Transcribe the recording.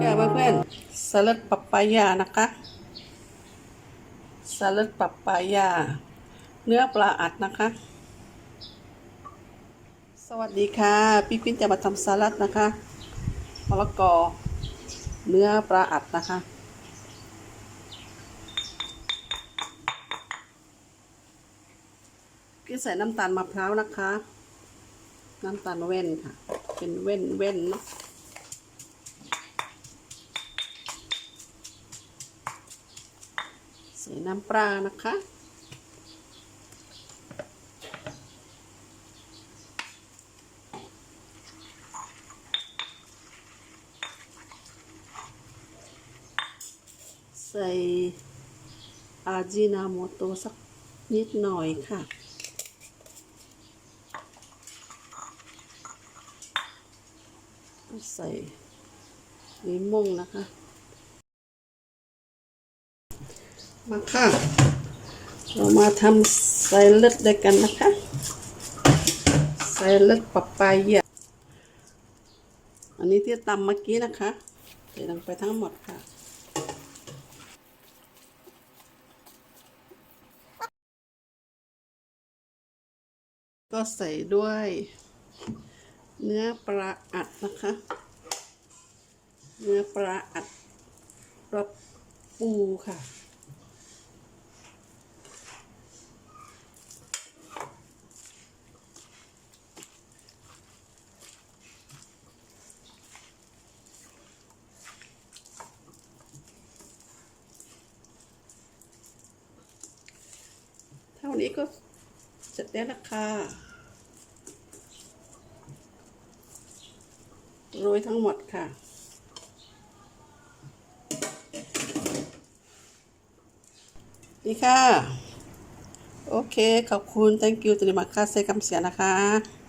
เพื่อนๆสลัดปัปปายานะคะสลัดปัปปายา เนื้อปลาอัดนะคะ สวัสดีค่ะพี่ปิ้นจะมาทำสลัดนะคะมะละกอ เนื้อปลาอัดนะคะ พี่ใส่น้ำตาลมะพร้าวนะคะ น้ำตาลเว่นค่ะ เป็นเว่นเว่นเนาะ ส่น้ำปลานะคะ ใส่อาจินาโมโตสักนิดหน่อยค่ะใส่ลิมงนะคะ มาค่ะ เรามาทำไซลัดด้วยกันนะคะไซลัดปัปายาอันนี้ที่ตำเมื่อกี้นะคะใส่ลงไปทั้งหมดค่ะก็ใส่ด้วยเนื้อปลาอัดนะคะ เนื้อปลาอัดรสปูค่ะ ท่านี้ก็เสร็จแล้วละค่ะโรยทั้งหมดค่ะ นี่ค่ะ โอเค ขอบคุณ thank you ตริมาค่าเซกัมเสียนะคะ